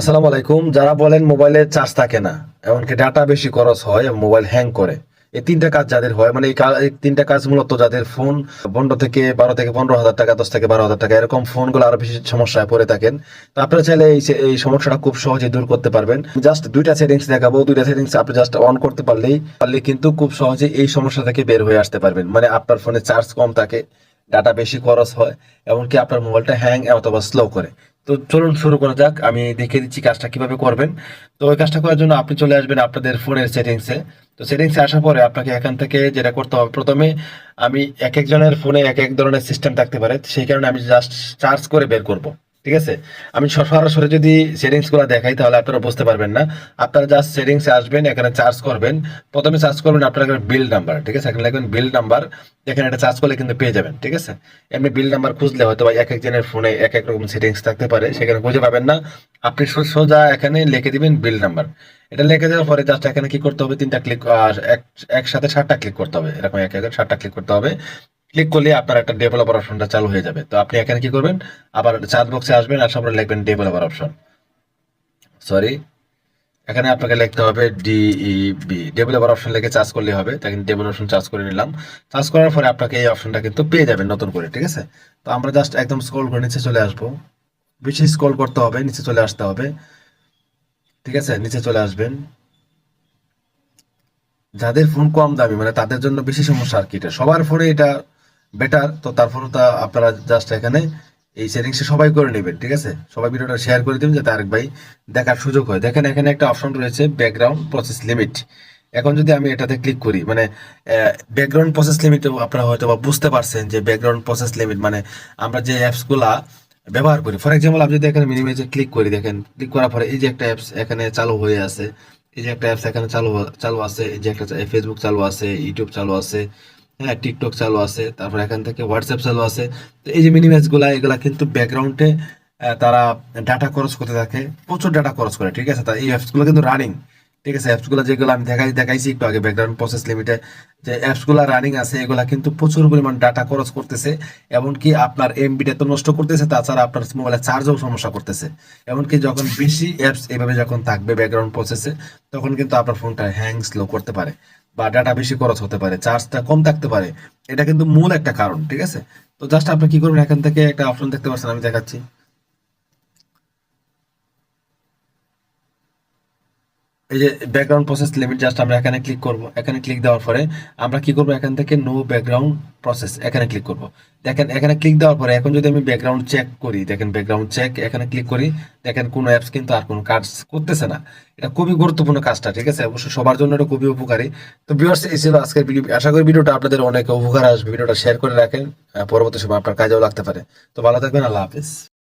আসসালামু আলাইকুম। যারা বলেন মোবাইলে চার্জ থাকে না, এমনকি ডাটা বেশি খরচ হয় মোবাইল হ্যাং করে, এই তিনটা কাজ যাদের হয় মানে এই তিনটা কাজ মূলত যাদের ফোন পনেরো থেকে বারো থেকে পনেরো হাজার টাকা, দশ থেকে বারো হাজার টাকা, এরকম ফোনগুলো আরও বেশি সমস্যায় পড়ে থাকেন। তো আপনারা চাইলে এই সমস্যাটা খুব সহজে দূর করতে পারবেন। জাস্ট দুইটা সেটিংস দেখাবো। দুইটা সেটিংস আপনি জাস্ট অন করতে পারলেই পারলে কিন্তু খুব সহজে এই সমস্যা থেকে বের হয়ে আসতে পারবেন। মানে আপনার ফোনে চার্জ কম থাকে ডাটা বেশি খরচ হয়, এমনকি আপনার মোবাইলটা হ্যাং অথবা স্লো করে। তো চলুন শুরু করা যাক। আমি দেখিয়ে দিচ্ছি কাজটা কীভাবে করবেন। তো ওই কাজটা করার জন্য আপনি চলে আসবেন আপনাদের ফোনের সেটিংসে তো সেটিংসে আসার পরে আপনাকে এখান থেকে যেটা করতে হবে, প্রথমে আমি এক একজনের ফোনে এক এক ধরনের সিস্টেম থাকতে পারে। সেই কারণে আমি জাস্ট চার্জ করে বের করব। ঠিক আছে? আমি সরাসরি যদি সেটিংসগুলো দেখাই তাহলে আপনারা বুঝতে পারবেন না। আপনারা জাস্ট সেটিংস আসবেন, এখানে চার্জ করবেন। প্রথমে চার্জ করবেন আপনার বিল নাম্বার ঠিক আছে? এখানে লিখবেন বিল নাম্বার এখানে এটা চার্জ করলে কিন্তু পেয়ে যাবেন, ঠিক আছে? এমনি বিল নাম্বার খুঁজলে হয়তো বা এক একজনের ফোনে এক এক রকম সেটিংস থাকতে পারে, সেখানে খুঁজে পাবেন না। আপনি সোজা এখানে লিখে দিবেন বিল নাম্বার এটা লিখে দেওয়ার পরে জাস্ট এখানে কি করতে হবে? তিনটা ক্লিক এক, একসাথে সাতটা ক্লিক করতে হবে। এরকম এক এক, সাতটা ক্লিক করতে হবে। ক্লিক করলে আপনার একটা ডেভেলপার অপশনটা চালু হয়ে যাবে। তো আপনি এখানে কি করবেন? আবার চার্জ বক্সে আসবেন, আর সামনে লিখবেন ডেভেলপার অপশন সরি এখানে আপনাকে লিখতে হবে ডিইবি ডেভেলপার অপশন লিখে চার্জ করলে হবে। তাই ডেভেলপার অপশন চার্জ করে নিলাম। চার্জ করার পরে আপনাকে এই অপশনটা কিন্তু পেয়ে যাবেন নতুন করে, ঠিক আছে? তো আমরা জাস্ট একদম স্ক্রল করে নিচে চলে আসব। বেশি স্ক্রল করতে হবে, নিচে চলে আসতে হবে। ঠিক আছে? নিচে চলে আসবেন। যাদের ফোন কম দামি মানে তাদের জন্য বেশি সমস্যা আর কি এটা। সবার ফোনে এটা বেটার তো তারপরে তা আপনারা জাস্ট এখানে এই সেটিংসে সবাই করে নেবেন, ঠিক আছে? সবাই ভিডিওটা শেয়ার করে দিবেন যাতে আরেক ভাই দেখার সুযোগ হয়। দেখেন, এখানে একটা অপশন রয়েছে ব্যাকগ্রাউন্ড প্রসেস লিমিট এখন যদি আমি এটাতে ক্লিক করি মানে ব্যাকগ্রাউন্ড প্রসেস লিমিট আপনারা হয়তো বা বুঝতে পারছেন যে ব্যাকগ্রাউন্ড প্রসেস লিমিট মানে আমরা যে অ্যাপসগুলা ব্যবহার করি। ফর এক্সাম্পল আমি যদি এখানে মিনিমাইজে ক্লিক করি, দেখেন ক্লিক করার পরে এই যে একটা অ্যাপস এখানে চালু হয়ে আছে, এই যে একটা অ্যাপস এখানে চালু চালু আছে, এই যে একটা ফেসবুক চালু আছে ইউটিউব চালু আছে হ্যাঁ টিকটক চালু আছে, তারপর এখান থেকে হোয়াটসঅ্যাপ চালু আছে। তো এই যে মিনিমাইজগুলা, এগুলা কিন্তু ব্যাকগ্রাউন্ডে তারা ডাটা খরচ করতে থাকে, প্রচুর ডাটা খরচ করে, ঠিক আছে? এই অ্যাপসগুলো কিন্তু রানিং ঠিক আছে? অ্যাপসগুলো যেগুলো আমি দেখাই, দেখাইছি একটু আগে ব্যাকগ্রাউন্ড প্রসেস লিমিটে যে অ্যাপসগুলো রানিং আছে, এগুলা কিন্তু প্রচুর পরিমাণ ডাটা খরচ করতেছে, এমনকি আপনার এমবিটা তো নষ্ট করতেছে, তাছাড়া আপনার মোবাইলের চার্জও সমস্যা করতেছে। এমনকি যখন বেশি অ্যাপস এভাবে যখন থাকবে ব্যাকগ্রাউন্ড প্রসেসে তখন কিন্তু আপনার ফোনটা হ্যাং স্লো করতে পারে। বা ডাটা বেশি খরচ হতে পারে চার্জটা কম থাকতে পারে, এটা কিন্তু মূল একটা কারণ, ঠিক আছে? তো জাস্ট আপনি কি করবেন, এখান থেকে একটা অপশন দেখতে পাচ্ছেন, আমি দেখাচ্ছি। এই যে ব্যাকগ্রাউন্ড প্রসেস লিমিট জাস্ট আমরা এখানে ক্লিক করব। এখানে ক্লিক দেওয়ার পরে আমরা কি করব? এখান থেকে নো ব্যাকগ্রাউন্ড প্রসেস এখানে ক্লিক করব। দেখেন, এখানে ক্লিক দেওয়ার পরে এখন যদি আমি ব্যাকগ্রাউন্ড চেক করি, দেখেন ব্যাকগ্রাউন্ড চেক এখানে ক্লিক করি, দেখেন কোনো অ্যাপস কিন্তু আর কোনো কাজ করতেছে না। এটা খুবই গুরুত্বপূর্ণ কাজটা, ঠিক আছে? অবশ্যই সবার জন্য এটা খুবই উপকারী। তো ভিউয়ার্স এই ছিল আজকের ভিডিও আশা করি ভিডিওটা আপনাদের অনেক উপকার আসবে। ভিডিওটা শেয়ার করে রাখেন। পরবর্তী সময় আপনার কাজেও লাগতে পারে। তো ভালো থাকবেন, আল্লাহ হাফিজ।